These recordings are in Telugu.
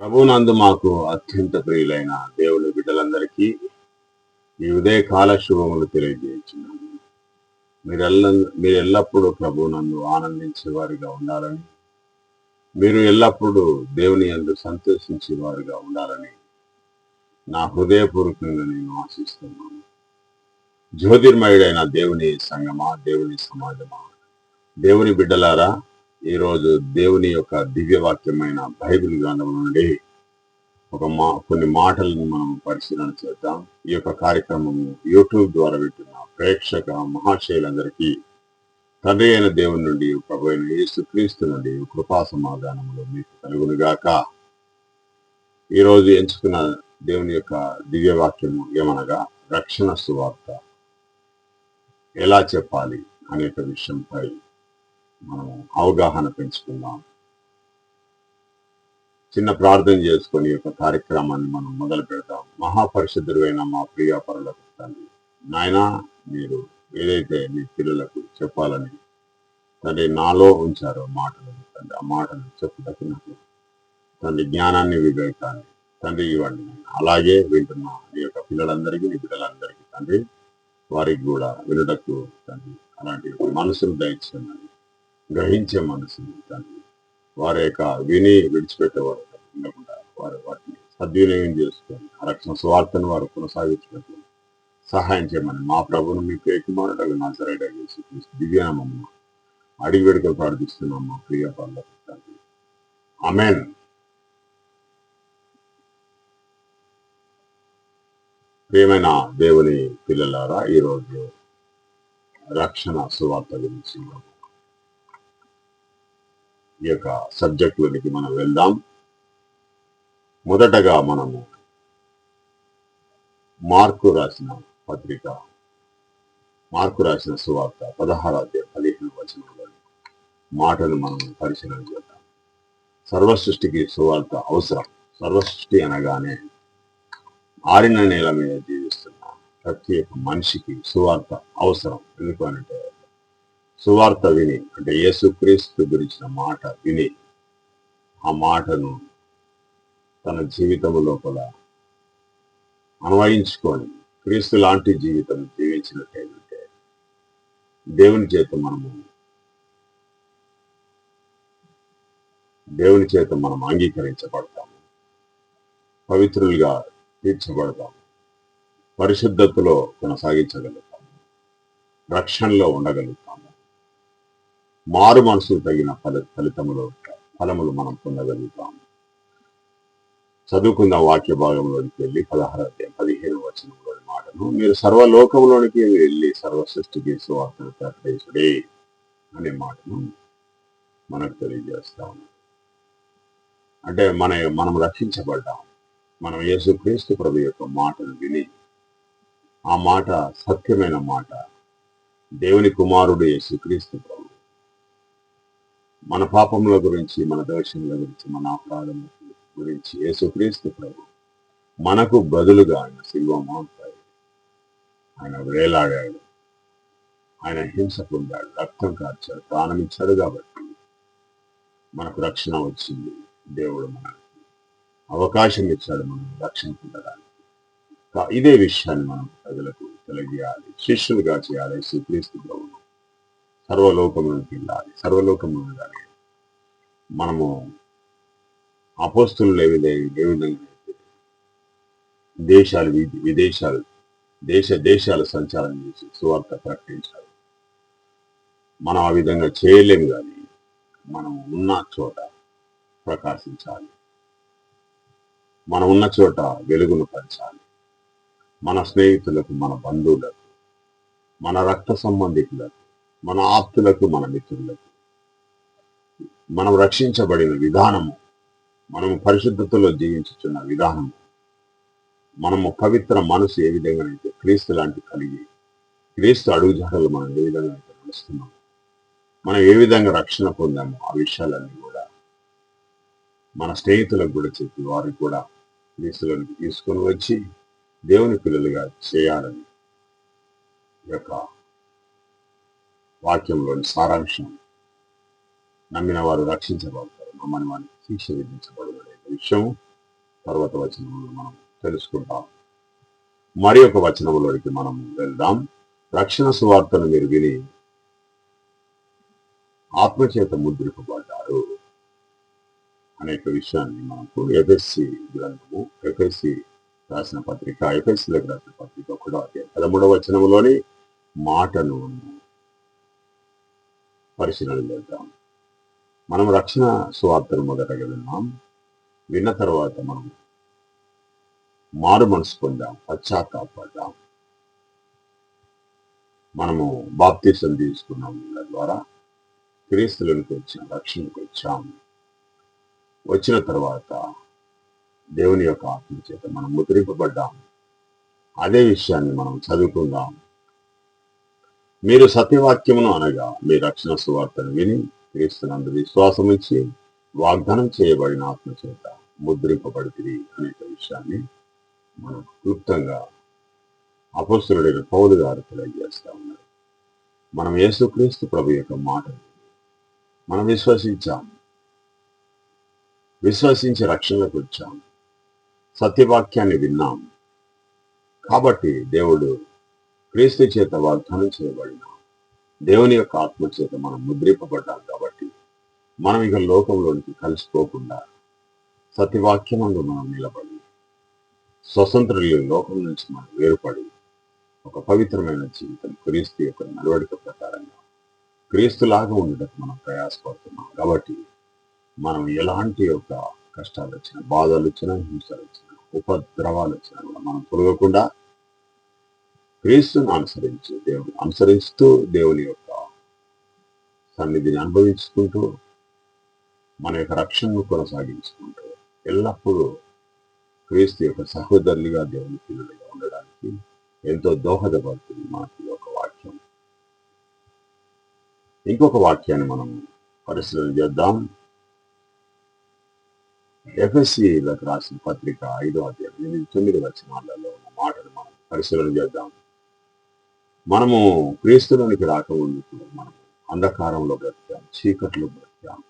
ప్రభునందు మాకు అత్యంత ప్రియులైన దేవుని బిడ్డలందరికీ ఈ ఉదయ కాల శుభములు తెలియజేస్తున్నాను మీరెల్ల మీరు ఎల్లప్పుడూ ప్రభునందు ఆనందించే వారిగా ఉండాలని మీరు ఎల్లప్పుడూ దేవుని అందు సంతోషించే వారిగా ఉండాలని నా హృదయపూర్వకంగా నేను ఆశిస్తున్నాను. జ్యోతిర్మయుడైన దేవుని సంగమా దేవుని సమాజమా దేవుని బిడ్డలారా ఈరోజు దేవుని యొక్క దివ్యవాక్యమైన బైబిల్ గ్రంథం నుండి ఒక మా కొన్ని మాటలను మనం పరిశీలన చేద్దాం. ఈ యొక్క కార్యక్రమము యూట్యూబ్ ద్వారా పెట్టిన ప్రేక్షక మహాశైలందరికీ తండ్రి అయిన దేవుని నుండి ప్రభు అయిన నుండి కృపా సమాధానములు మీకు కలుగునుగాక. ఈరోజు ఎంచుకున్న దేవుని యొక్క దివ్యవాక్యము ఏమనగా రక్షణ సువార్త. ఎలా చెప్పాలి అనే ఒక విషయంపై మనం అవగాహన పెంచుకుందాం. చిన్న ప్రార్థన చేసుకొని యొక్క కార్యక్రమాన్ని మనం మొదలు పెడతాం మహాపరిశుద్ధుడైన మా ప్రియ పరులకు తండ్రి నాయన మీరు ఏదైతే మీ పిల్లలకు చెప్పాలని తండ్రి నాలో ఉంచారో మాటలు తండ్రి ఆ మాటలు చెప్పుటకు నాకు తండ్రి జ్ఞానాన్ని వివేకాన్ని తండ్రి ఇవ్వండి అలాగే వింటున్న ఈ యొక్క పిల్లలందరికీ నీ బిడ్డలందరికీ తండ్రి వారికి కూడా వినుటకు తండ్రి అలాంటి మనసును దయచేయండి. గ్రహించే మనసుని దాన్ని. వారి యొక్క విని విడిచిపెట్టేవారు ఉండకుండా వారు వాటిని సద్వినియోగం చేసుకొని ఆ రక్షణ స్వార్థను వారు కొనసాగించడం సహాయం చేయమని మా ప్రభును మీకు ఎక్కుమానటకు నా సరైన దివ్యానమ్మ అడిగి వేడుకలు ప్రార్థిస్తున్నాం మా ప్రియ పనులకు అమెన్ ప్రియమైన దేవుని పిల్లలారా ఈరోజు రక్షణ సువార్త గురించి మనం ఈ యొక్క సబ్జెక్టులోనికి మనం వెళ్దాం. మొదటగా మనము మార్కు రాసిన పత్రిక మార్కు రాసిన సువార్త పదహారు అధ్యాయం పదిహేను వచనంలోని మాటను మనం పరిశీలన చేద్దాం. సర్వసృష్టికి సువార్త అవసరం. సర్వ సృష్టి అనగానే ఆరిన నేల మీద జీవిస్తున్న ప్రతి ఒక్క మనిషికి సువార్త అవసరం. ఎందుకంటే సువార్త విని అంటే యేసుక్రీస్తు గురించిన మాట విని ఆ మాటను తన జీవితము లోపల అన్వయించుకొని క్రీస్తు లాంటి జీవితం జీవించినట్టయితే దేవుని చేత మనము దేవుని చేత మనం అంగీకరించబడతాము. పవిత్రులుగా తీర్చబడతాము. పరిశుద్ధతలో కొనసాగించగలుగుతాము. రక్షణలో ఉండగలుగుతాము. మారు మనసు తగిన ఫల ఫలితములు ఫలములు మనం పొందగలుగుతాము చదువుకున్న వాక్య భాగంలోనికి వెళ్ళి పదహారు అధ్యాయం పదిహేను వచనంలోని మాటను మీరు సర్వలోకంలోనికి వెళ్ళి సర్వ సృష్టికి సువార్తను ప్రకటించుడే అనే మాటను మనకు తెలియజేస్తాము అంటే మన మనం రక్షించబడ్డాం. మనం యేసుక్రీస్తు ప్రభు యొక్క మాటను విని ఆ మాట సత్యమైన మాట. దేవుని కుమారుడు యేసుక్రీస్తు ప్రభు. మన పాపముల గురించి మన దోషముల గురించి మన అపరాధముల గురించి యేసుక్రీస్తు ప్రభు మనకు బదులుగా ఆయన శిల్వ మాంపాయి ఆయన వేలాడాడు. ఆయన హింస పొందాడు రక్తం కార్చాడు ప్రాణం ఇచ్చాడు కాబట్టి మనకు రక్షణ వచ్చింది. దేవుడు మనకు అవకాశం ఇచ్చాడు మనం రక్షణ పొందడానికి ఇదే విషయాన్ని మనం ప్రజలకు తెలియజేయాలి. శిష్యులుగా చేయాలి శ్రీక్రీస్తు ప్రభువు సర్వలోకములకు వెళ్ళాలి సర్వలోకములుగానే మనము అపోస్తులు ఏ విధంగా దేశాలు వి- విదేశాలు దేశ దేశాలు సంచారం చేసి సువార్త ప్రకటించాలి మనం ఆ విధంగా చేయలేము కానీ మనం ఉన్న చోట ప్రకాశించాలి. మనం ఉన్న చోట వెలుగును పంచాలి. మన స్నేహితులకు మన బంధువులకు మన రక్త సంబంధికులకు మన ఆప్తులకు మన మిత్రులకు. మనం రక్షించబడిన విధానము మనము పరిశుద్ధతలో జీవించుచున్న విధానము మనము పవిత్ర మనసు ఏ విధంగానైతే క్రీస్తు లాంటి కలిగి క్రీస్తు అడుగుజాడలు మనం ఏ విధంగా అయితే నడుస్తున్నాము మనం ఏ విధంగా రక్షణ పొందాము ఆ విషయాలన్నీ కూడా మన స్నేహితులకు కూడా చెప్పి వారికి కూడా క్రీస్తులోనికి తీసుకొని వచ్చి దేవుని పిల్లలుగా చేయాలని ఈ యొక్క వాక్యంలోని సారాంశం. నమ్మిన వారు రక్షించబడతారు. మమ్మల్ని వారికి శిక్ష విధించబడదు అనే విషయం తర్వాత వచనంలో మనం తెలుసుకుంటాం. మరి ఒక వచనంలోనికి మనం వెళ్దాం. రక్షణ సువార్తను మీరు విని ఆత్మచేత ముద్రింపబడ్డారు అనేక విషయాన్ని మనకు ఎఫ్ఎస్సి గ్రంథము ఎఫ్ఎస్సి రాసిన పత్రిక ఎఫ్ఎస్సిలకు రాసిన పత్రిక కూడా పదమూడవ వచనంలోని మాటను పరిశీలన చేద్దాం. మనం రక్షణ సువార్తను మొదటగా విన్నాం. విన్న తర్వాత మనం మారు మనసు పొందాం పశ్చాత్తాపడ్డాం మనము బాప్తీసం తీసుకున్నాం ద్వారా క్రీస్తులకు వచ్చాం రక్షణకు వచ్చాం. వచ్చిన తర్వాత దేవుని యొక్క ఆత్మ చేత మనం ముద్రింపబడ్డాం. అదే విషయాన్ని మనం చదువుకుందాం. మీరు సత్యవాక్యమును అనగా మీ రక్షణ సువార్తను విని క్రీస్తునందు విశ్వాసం ఇచ్చి వాగ్దానం చేయబడిన ఆత్మ చేత ముద్రింపబడితే అనేక విషయాన్ని మనం క్లుప్తంగా అపస్తుడైన పౌలు గారు తెలియజేస్తా ఉన్నారు. మనం యేసుక్రీస్తు ప్రభు యొక్క మాటలు మనం విశ్వసించాం. విశ్వసించి రక్షణకు వచ్చాం. సత్యవాక్యాన్ని విన్నాం. కాబట్టి దేవుడు క్రీస్తు చేత వాగ్దానం చేయబడిన దేవుని యొక్క ఆత్మ చేత మనం ముద్రింపబడ్డాం కాబట్టి మనం ఇక లోకంలోనికి కలిసిపోకుండా సత్యవాక్యమందు మనం నిలబడి స్వతంత్రులు లోకం నుంచి మనం వేరుపడి ఒక పవిత్రమైన జీవితం క్రీస్తు యొక్క నడవడిక ప్రకారంగా క్రీస్తులాగా ఉండటం మనం ప్రయాసపడుతున్నాం కాబట్టి మనం ఎలాంటి యొక్క కష్టాలు వచ్చినా బాధలు వచ్చినా హింసలు వచ్చినా ఉపద్రవాలు వచ్చినా కూడా మనం తొలగకుండా క్రీస్తుని అనుసరించి. దేవుని అనుసరిస్తూ దేవుని యొక్క సన్నిధిని అనుభవించుకుంటూ మన యొక్క రక్షణను కొనసాగించుకుంటూ ఎల్లప్పుడూ క్రీస్తు యొక్క సహోదరులుగా దేవుని పిల్లలుగా ఉండడానికి ఎంతో దోహదపడుతుంది మనకి ఒక వాక్యం. ఇంకొక వాక్యాన్ని మనం పరిశీలన చేద్దాం. ఎఫ్ఎస్సిలకు రాసిన పత్రిక ఐదో అధ్యాయం ఎనిమిది తొమ్మిది వచనాలలో ఉన్న మాటలు మనం పరిశీలన చేద్దాం. మనము క్రీస్తులోనికి రాకముందుకు మనం అంధకారంలో బ్రతికాం చీకట్లో బ్రతికాం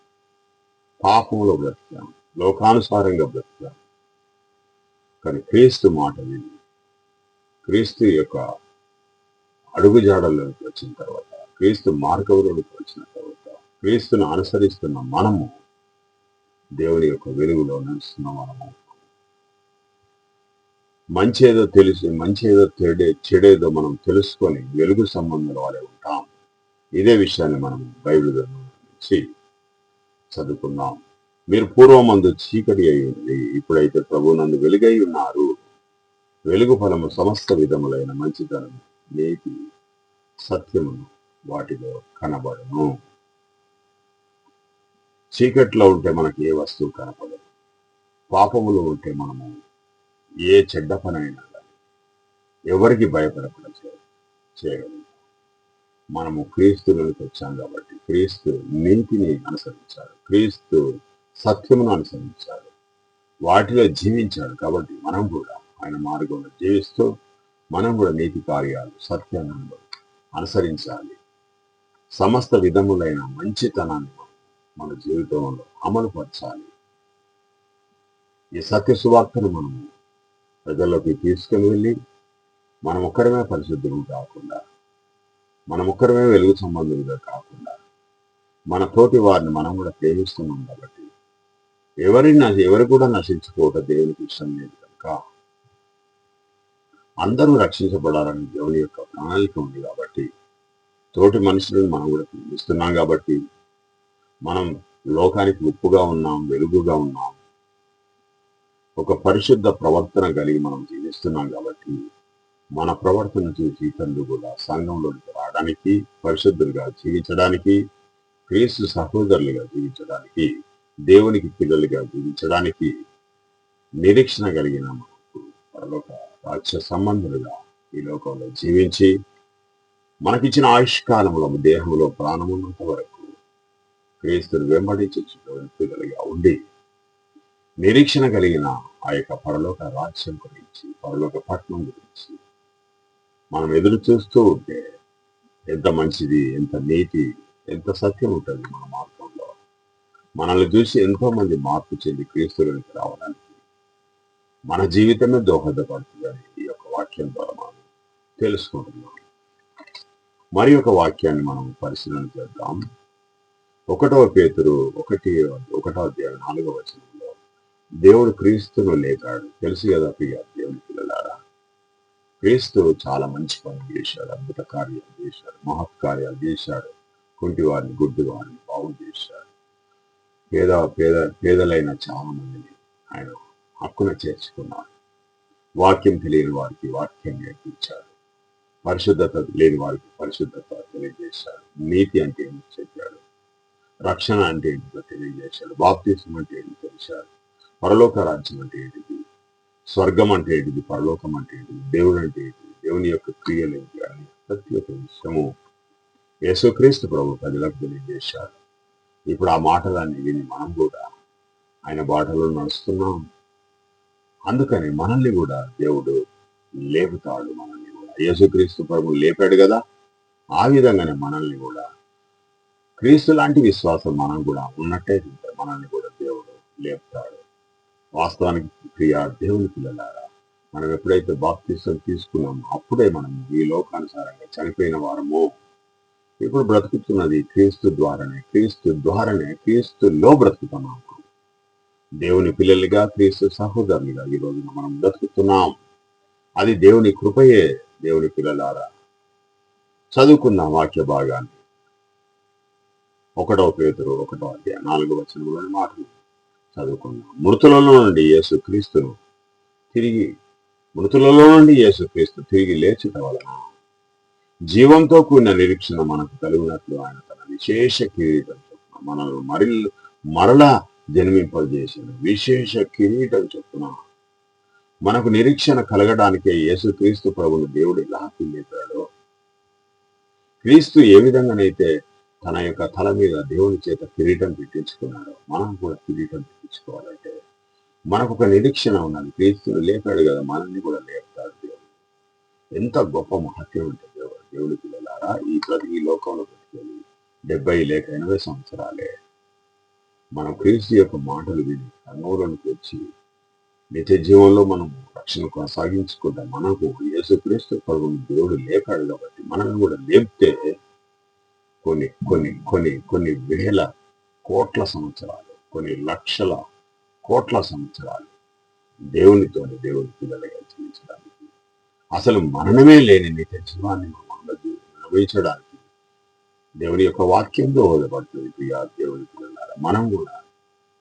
పాపంలో బ్రతికాం లోకానుసారంగా బ్రతికాం. కానీ క్రీస్తు మాట విని క్రీస్తు యొక్క అడుగుజాడల్లోకి వచ్చిన తర్వాత క్రీస్తు మార్గంలోకి వచ్చిన తర్వాత క్రీస్తును అనుసరిస్తున్న మనము దేవుని యొక్క వెలుగులో నడుస్తున్న మనము. మంచేదో తెలిసి మంచేదో చెడే చెడేదో మనం తెలుసుకొని వెలుగు సంబంధం వాళ్ళే ఉంటాం. ఇదే విషయాన్ని మనం బైబిల్ నుంచి చదువుకున్నాం. మీరు పూర్వమందు చీకటి అయి ఉంది. ఇప్పుడైతే ప్రభు నందు వెలుగై ఉన్నారు. వెలుగు ఫలము సమస్త విధములైన మంచితనం నేతి సత్యమును వాటిలో కనబడను. చీకట్లో ఉంటే మనకి ఏ వస్తువు కనపడదు. పాపములో ఉంటే మనము ఏ చెడ్డ పనైనా ఎవరికి భయపడకుండా చేయగలం మనము క్రీస్తులకు వచ్చాం కాబట్టి క్రీస్తు నీతిని అనుసరించాడు క్రీస్తు సత్యమును అనుసరించాడు వాటిలో జీవించాడు కాబట్టి మనం కూడా ఆయన మార్గంలో జీవిస్తూ మనం కూడా నీతి కార్యాలు సత్యాన్ని అనుసరించాలి. సమస్త విధములైన మంచితనాన్ని మనం మన జీవితంలో అమలుపరచాలి. ఈ సత్య సువార్తను మనము ప్రజల్లోకి తీసుకుని వెళ్ళి మనం ఒక్కరమే పరిశుద్ధులు కాకుండా మనం ఒక్కరమే వెలుగు సంబంధులుగా కాకుండా మన తోటి వారిని మనం కూడా ప్రేమిస్తున్నాం కాబట్టి ఎవరిని ఎవరు కూడా నశించుకోవటం దేవునికి ఇష్టం లేదు కనుక అందరూ రక్షించబడాలని దేవుని యొక్క ప్రణాళిక ఉంది కాబట్టి తోటి మనుషులను మనం కూడా ప్రేమిస్తున్నాం కాబట్టి మనం లోకానికి ఉప్పుగా ఉన్నాం వెలుగుగా ఉన్నాం ఒక పరిశుద్ధ ప్రవర్తన కలిగి మనం జీవిస్తున్నాం కాబట్టి మన ప్రవర్తన చూసి తండ్రి కూడా సంఘంలోకి రావడానికి పరిశుద్ధులుగా జీవించడానికి క్రీస్తు సహోదరులుగా జీవించడానికి దేవునికి పిల్లలుగా జీవించడానికి నిరీక్షణ కలిగిన మనకు పరలోక రాజ్య సంబంధులుగా ఈ లోకంలో జీవించి మనకిచ్చిన ఆయుష్కాలంలో దేహంలో ప్రాణమున్నంత వరకు క్రీస్తుని వెంబడించి పిల్లలుగా ఉండి నిరీక్షణ కలిగిన ఆ యొక్క పరలోక రాజ్యం గురించి పరలోక పట్నం గురించి మనం ఎదురు చూస్తూ ఉంటే ఎంత మంచిది ఎంత నీతి ఎంత సత్యం ఉంటుంది మన మార్గంలో. మనల్ని చూసి ఎంతో మంది మార్పు చెంది క్రీస్తులోనికి రావడానికి మన జీవితమే దోహదపడుతుందని ఈ యొక్క వాక్యం ద్వారా మనం తెలుసుకుంటున్నాం. మరి ఒక వాక్యాన్ని మనం పరిశీలన చేద్దాం. ఒకటవ పేతురు ఒకటి ఒకటో అధ్యాయం నాలుగవ వచనంలో దేవుడు క్రీస్తును లేపాడు. తెలుసు కదా ప్రియ దేవుని పిల్లలారా? క్రీస్తు చాలా మంచి పనులు చేశాడు అద్భుత కార్యాలు చేశాడు మహత్ కార్యాలు చేశాడు కుంటి వారిని గుడ్డి వారిని బాగు చేశాడు. పేద పేద పేదలైన చాలా మందిని ఆయన హక్కున చేర్చుకున్నాడు. వాక్యం తెలియని వారికి వాక్యం నేర్పించాడు. పరిశుద్ధత లేని వారికి పరిశుద్ధత తెలియజేశాడు. నీతి అంటే ఏంటో చెప్పాడు. రక్షణ అంటే ఏంటో తెలియజేశాడు. బాప్తీసం అంటే ఏంటో తెలిసాడు పరలోక రాజ్యం అంటే ఏంటిది? స్వర్గం అంటే ఏంటిది? పరలోకం అంటే ఏంటిది? దేవుడు అంటే ఏంటిది? దేవుని యొక్క క్రియలు ఏంటి? అని ప్రతి ఒక్క విషయము యేసుక్రీస్తు ప్రభు ప్రజలకు తెలియజేశారు. ఇప్పుడు ఆ మాటలన్నీ విని మనం కూడా ఆయన బాటలో నడుస్తున్నాం. అందుకని మనల్ని కూడా దేవుడు లేపుతాడు మనల్ని కూడా. యేసుక్రీస్తు ప్రభు లేపాడు కదా? ఆ విధంగానే మనల్ని కూడా క్రీస్తు లాంటి విశ్వాసం మనం కూడా ఉన్నట్టే మనల్ని కూడా దేవుడు లేపుతాడు. వాస్తవానికి ప్రియ దేవుని పిల్లలారా మనం ఎప్పుడైతే బాప్తిష్టం తీసుకున్నామో అప్పుడే మనం ఈ లోకానుసారంగా చనిపోయిన వారము. ఇప్పుడు బ్రతుకుతున్నది క్రీస్తు ద్వారానే క్రీస్తు ద్వారానే క్రీస్తులో బ్రతుకుతున్నాం దేవుని పిల్లలుగా క్రీస్తు సహోదరులుగా ఈ రోజున మనం బ్రతుకుతున్నాం. అది దేవుని కృపయే దేవుని పిల్లలారా. చదువుకున్న వాక్య భాగాన్ని ఒకటో పేతురు ఒకటో అధ్యాయ నాలుగు వచనంలోని మాటలు. చదువుకున్నాం. మృతులలో నుండి యేసుక్రీస్తును తిరిగి మృతులలో నుండి యేసుక్రీస్తు తిరిగి లేచుట వలన జీవంతో కూడిన నిరీక్షణ మనకు కలిగినట్లు ఆయన తన విశేష కిరీటం చొప్పున మనల్ని మరి మరలా జన్మింపజేసిన విశేష కిరీటం చొప్పున మనకు నిరీక్షణ కలగడానికే యేసు క్రీస్తు ప్రభుని దేవుడు ఎలా లేపాడో క్రీస్తు ఏ విధంగానైతే తన యొక్క తల మీద దేవుని చేత కిరీటం పెట్టించుకున్నాడో. మనం కూడా కిరీటం పెట్టించుకోవాలంటే మనకు ఒక నిరీక్షణ ఉన్నది క్రీస్తుని లేపాడు కదా మనల్ని కూడా లేపుతాడు దేవుడు. ఎంత గొప్ప మహత్యం ఉంటుంది దేవుడు. దేవుడి పిల్లలారా ఈ ప్రతి ఈ లోకంలో పెట్టుకొని డెబ్బై లేక ఎనభై సంవత్సరాలే. మనం క్రీస్తు యొక్క మాటలు విని కన్నూరులకు వచ్చి నిత్య జీవంలో మనం రక్షణ కొనసాగించుకుంటే మనకు యేసుక్రీస్తు ప్రభుని దేవుడు లేపాడు కాబట్టి మనల్ని కూడా లేపితే కొన్ని కొన్ని కొన్ని కొన్ని వేల కోట్ల సంవత్సరాలు కొన్ని లక్షల కోట్ల సంవత్సరాలు దేవునితో దేవుని పిల్లలుగా జీవించడానికి. అసలు మరణమే లేని నిత్య జీవాన్ని మనం అనుభవించడానికి దేవుని యొక్క వాక్యం దోహదపడుతుంది ప్రియా దేవుని పిల్లలారా. మనం కూడా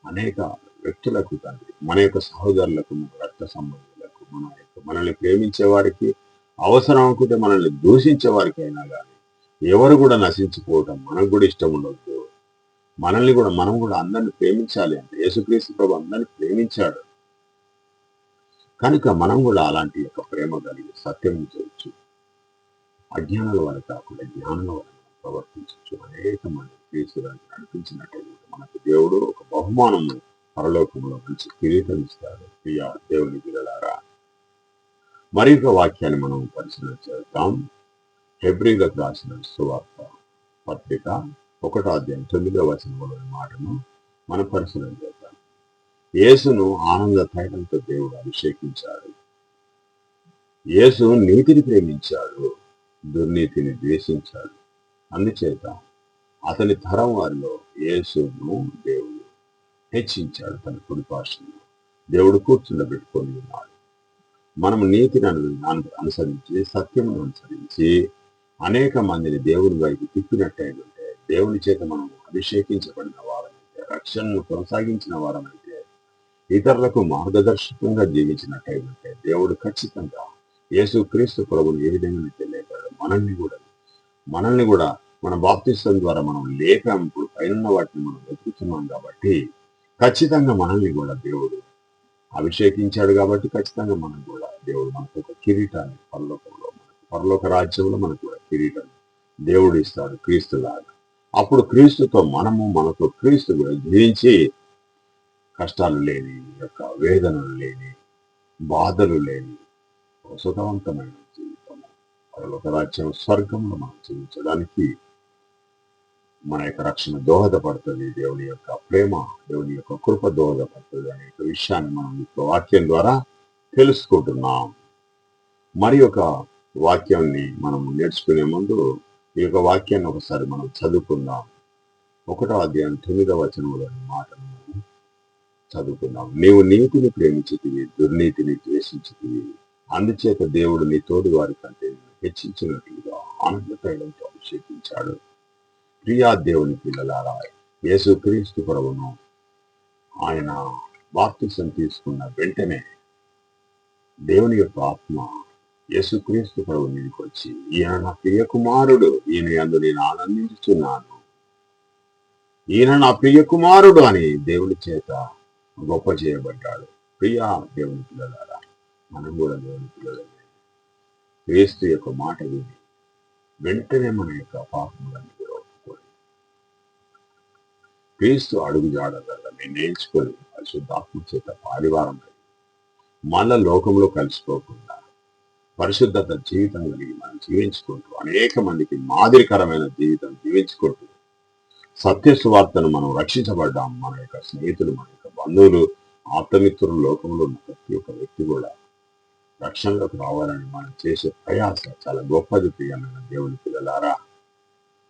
అనేక వ్యక్తులకు తండ్రి మన యొక్క సహోదరులకు మన రక్త సంబంధులకు మన యొక్క మనల్ని ప్రేమించే వారికి అవసరం అనుకుంటే మనల్ని దూషించే వారికి అయినా కానీ ఎవరు కూడా నశించుకోవటం మనకు కూడా ఇష్టం ఉండదు. మనల్ని కూడా మనం కూడా అందరిని ప్రేమించాలి అంటే యేసుక్రీస్తు ప్రభు అందరిని ప్రేమించాడు. కనుక మనం కూడా అలాంటి యొక్క ప్రేమ కలిగి సత్యం చేయొచ్చు అజ్ఞానాల వల్ల కాకుండా జ్ఞానాల వల్ల ప్రవర్తించవచ్చు. అనేక మంది క్రీస్తులను నడిపించినట్టయితే మనకు దేవుడు ఒక బహుమానము పరలోకంలో మంచి కిరీటం ఇస్తాడు ప్రియా దేవుని పిల్లలారా మరి ఒక వాక్యాన్ని మనం పరిశీలన చేద్దాం. హెబ్రిలకు రాసిన సువార్త పత్రిక ఒకటో అధ్యాయం తొమ్మిదో వచనంలో మాటను మన పరిశీలన చేద్దాం. యేసును ఆనంద తైలంతో దేవుడు అభిషేకించాడు. యేసు నీతిని ప్రేమించాడు దుర్నీతిని ద్వేషించాడు. అందుచేత అతని తరం వారిలో యేసును దేవుడు హెచ్చించాడు తన కుడిపాషను దేవుడు కూర్చుండబెట్టుకొని ఉన్నాడు. మనం నీతిని అను- అనుసరించి సత్యమును అనుసరించి అనేక మందిని దేవుని వైపు తిప్పినట్టయినంటే దేవుని చేత మనం అభిషేకించబడిన వారమైతే రక్షణను కొనసాగించిన వారమైతే ఇతరులకు మార్గదర్శకంగా జీవించినట్టయినంటే దేవుడు ఖచ్చితంగా యేసు క్రీస్తు ప్రభుని ఏ విధంగా తెలియగలడు మనల్ని కూడా మనల్ని కూడా మన బాప్తిస్తం ద్వారా మనం లేపాము పైన వాటిని మనం వెతుకుతున్నాం కాబట్టి ఖచ్చితంగా మనల్ని కూడా దేవుడు అభిషేకించాడు కాబట్టి ఖచ్చితంగా మనం కూడా దేవుడు మనకు ఒక కిరీటాన్ని పరలోకంలో మనకు పరలోక రాజ్యంలో మనకు కిరీటం. దేవుడు ఇస్తాడు క్రీస్తులాగా. అప్పుడు క్రీస్తుతో మనము మనతో క్రీస్తు కూడా జీవించి కష్టాలు లేని యొక్క వేదనలు లేని బాధలు లేని సుఖవంతమైన జీవితం. పరలోక రాజ్యం స్వర్గంలో మనం జీవించడానికి మన యొక్క రక్షణ దోహదపడుతుంది. దేవుని యొక్క ప్రేమ దేవుని యొక్క కృప దోహదపడుతుంది అనే యొక్క విషయాన్ని మనం యొక్క వాక్యం ద్వారా తెలుసుకుంటున్నాం. మరి ఒక వాక్యాన్ని మనం నేర్చుకునే ముందు ఈ యొక్క వాక్యాన్ని ఒకసారి మనం చదువుకుందాం. ఒకటో అధ్యాయం తొమ్మిదవ వచనంలోని మాటను మనం చదువుకుందాం. నీవు నీతిని ప్రేమించితివి దుర్నీతిని ద్వేషించితివి. అందుచేత దేవుడు నీ తోడి వారి కంటే హెచ్చించినట్లుగా ఆనంద అభిషేకించాడు. ప్రియా దేవుని పిల్లలారా యేసు క్రీస్తు ప్రభును ఆయన బాప్తిసం తీసుకున్న వెంటనే దేవుని యొక్క ఆత్మ యేసుక్రీస్తు ప్రభు మీదకి వచ్చి ఈయన నా ప్రియ కుమారుడు ఈయన అందు నేను ఆనందించుతున్నాను ఈయన నా ప్రియ కుమారుడు అని దేవుడి చేత గొప్ప చేయబడ్డాడు. ప్రియా దేవుని పిల్లలారా మనం కూడా దేవుని పిల్లలమే. క్రీస్తు యొక్క మాట విని వెంటనే మన యొక్క పాపములన్నీ ఒప్పుకొని క్రీస్తు అడుగు జాడగల నేర్చుకొని అశుద్ధాత్మ చేత పారివారం మళ్ళా లోకంలో కలిసిపోకుండా పరిశుద్ధత జీవితం కలిగి మనం జీవించుకుంటూ అనేక మందికి మాదిరికరమైన జీవితం జీవించుకుంటూ సత్య సువార్తను మనం రక్షించబడ్డాం. మన యొక్క స్నేహితులు మన యొక్క బంధువులు ఆత్మమిత్రులు లోకంలో ఉన్న ప్రతి ఒక్క వ్యక్తి కూడా రక్షణలోకి రావాలని మనం చేసే ప్రయాస చాలా గొప్పది ప్రియమైన దేవుని పిల్లలారా.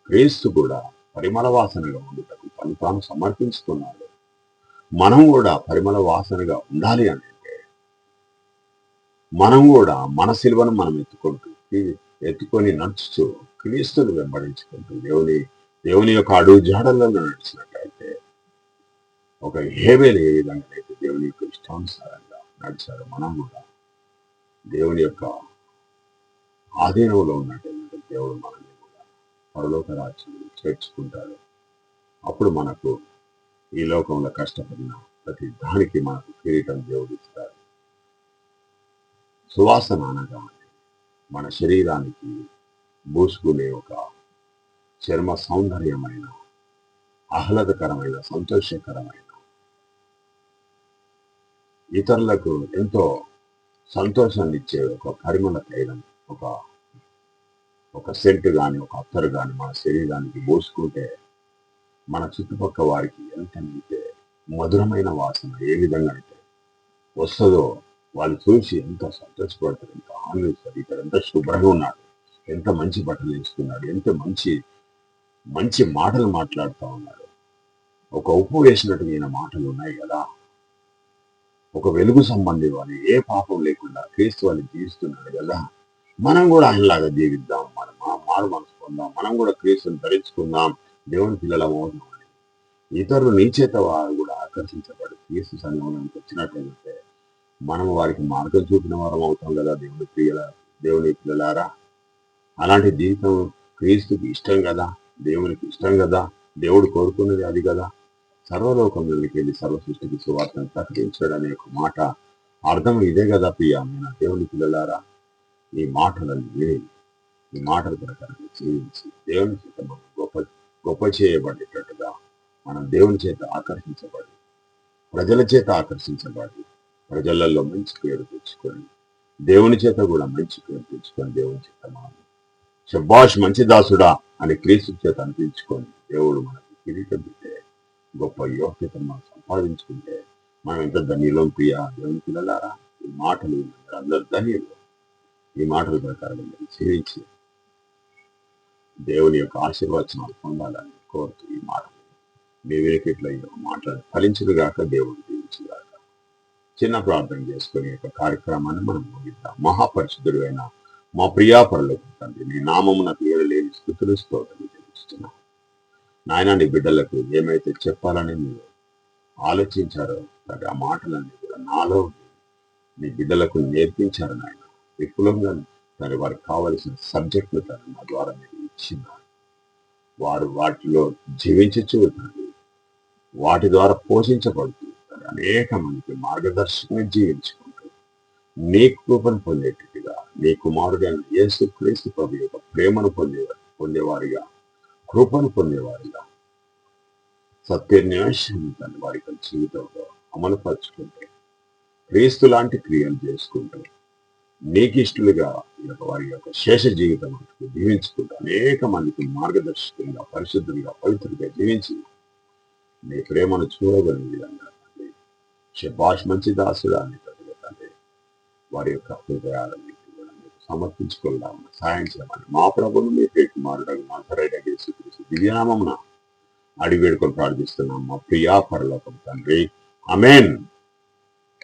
క్రీస్తు కూడా పరిమళ వాసనగా ఉండేటప్పుడు తను తాను సమర్పించుకున్నాడు. మనం కూడా పరిమళ వాసనగా ఉండాలి అని మనం కూడా మన సిలువను మనం ఎత్తుకుంటూ ఎత్తుకొని నడుచుతూ క్రీస్తుని వెంబడించుకుంటూ దేవుని దేవుని యొక్క అడుగు జాడల్లో నడిచినట్టయితే ఒక హేబేలు ఏ విధంగా అయితే దేవుని యొక్క ఇష్టానుసారంగా నడిచారు మనం కూడా దేవుని యొక్క ఆధీనంలో ఉన్నటువంటి దేవుడు మనల్ని కూడా పరలోక రాజ్యం చేర్చుకుంటాడు. అప్పుడు మనకు ఈ లోకంలో కష్టపడిన ప్రతి దానికి మనకు కిరీటం దేవుడు ఇస్తాడు. సువాసన అనగా మన శరీరానికి మూసుకునే ఒక చర్మ సౌందర్యమైన ఆహ్లాదకరమైన సంతోషకరమైన ఇతరులకు ఎంతో సంతోషాన్ని ఇచ్చే ఒక పరిమళ తైలం ఒక ఒక సెంట్ కానీ ఒక అత్తరు కానీ మన శరీరానికి పోసుకుంటే మన చుట్టుపక్కల వారికి ఎంతనైతే మధురమైన వాసన ఏ విధంగా అయితే వస్తుందో వాళ్ళు చూసి ఎంత సంతోషపడతారు ఎంత ఆనందిస్తారు ఎంత శుభ్రంగా ఉన్నాడు. ఎంత మంచి బట్టలు వేసుకున్నాడు ఎంత మంచి మంచి మాటలు మాట్లాడుతూ ఉన్నాడు. ఒక ఉప్పు వేసినట్టు ఈయన మాటలు ఉన్నాయి కదా. ఒక వెలుగు సంబంధి అని ఏ పాపం లేకుండా క్రీస్తు వాళ్ళని జీవిస్తున్నాడు కదా. మనం కూడా ఆయనలాగా జీవిద్దాం మనం మారు మనసు పొందాం మనం కూడా క్రీస్తుని ధరించుకుందాం దేవుని పిల్లల అవుదాం అని. ఇతరులు నీ చేత వారు కూడా ఆకర్షించబడి క్రీస్తు సంఘంలోకి వచ్చినట్లయితే మనం వారికి మార్గం చూపిన వారం అవుతాం కదా దేవుని ప్రియుల దేవుని పిల్లలారా? అలాంటి జీవితం క్రీస్తుకి ఇష్టం కదా దేవునికి ఇష్టం కదా దేవుడు కోరుకున్నది అది కదా. సర్వలోకంలోకి వెళ్ళి సర్వ సృష్టికి సువార్తను ప్రకటించడం అనే ఒక మాట. అర్థం ఇదే కదా ప్రియ మన దేవుని పిల్లలారా? ఈ మాటలను విని ఈ మాటల ప్రకారం జీవించి దేవుని చేత మనం గొప్ప గొప్ప చేయబడేటట్టుగా మనం దేవుని చేత ఆకర్షించబడి ప్రజల చేత ఆకర్షించబడి ప్రజలలో మంచి పేరు తెచ్చుకొని దేవుని చేత కూడా మంచి పేరు తెచ్చుకొని దేవుని చేత మనం శబ్బాష్ మంచి దాసుడా అని క్రీస్తు చేత అనిపించుకోండి దేవుడు మనకి కిరీటం పెట్టే గొప్ప యోగ్యతను మనం సంపాదించుకుంటే మనం ఎంత ధన్యులం ప్రియ దేవుని పిల్లలారా? ఈ మాటలు అందరు ధన్యులు ఈ మాటల ప్రకారం మీరు జీవించి దేవుని యొక్క ఆశీర్వచనాలు పొందాలని కోరుతూ ఈ మాటలు మీ వెనుకట్ల ఈ యొక్క మాటలు ఫలించుగాక దేవుడు చిన్న ప్రార్థన చేసుకుని యొక్క కార్యక్రమాన్ని మనం ముగిద్దాం. మహాపరిశుద్ధుడు అయిన మా ప్రియాపరులకు తండ్రి నీ నామమున లేని స్థుతులు స్తోత్రం తెలుస్తున్నాం నాయన నీ బిడ్డలకు ఏమైతే చెప్పాలని మీరు ఆలోచించారో తండ్రి ఆ మాటలన్నీ కూడా నాలో నీ బిడ్డలకు నేర్పించారు నాయన. విపులంగా మరి వారికి కావలసిన సబ్జెక్టులు తండ్రి నా ద్వారా మీరు ఇచ్చిన్నారు వారు వాటిలో జీవించచ్చు తండ్రి. వాటి ద్వారా పోషించబడుతుంది అనేక మందికి మార్గదర్శకంగా జీవించుకుంటూ నీ కృపను పొందేటట్టుగా నీ కుమారుడైన యేసు క్రీస్తు ప్రభు యొక్క ప్రేమను పొందే పొందేవారిగా కృపను పొందేవారిగా. సత్యన్యాసం తన వారి యొక్క జీవితంలో అమలుపరుచుకుంటూ క్రీస్తు లాంటి క్రియలు చేసుకుంటూ నీకిష్టలుగా ఈ యొక్క వారి యొక్క శేష జీవితం జీవించుకుంటూ అనేక మందికి మార్గదర్శకంగా పరిశుద్ధులుగా పవిత్రంగా జీవించి నీ ప్రేమను చూడగలిగిన విధంగా శబాష్ మంచి దాసుడు అని తండ్రి వారి యొక్క హృదయాలను కూడా సమర్పించుకుందాం. సాయం చేయమని. మా ప్రభును మీ పేరు కుమారుడు నజరైన యేసుక్రీస్తు దివ్యనామమున అడిగి వేడుకొని ప్రార్థిస్తున్నాం. మా ప్రియా పరలోకం తండ్రి. అమేన్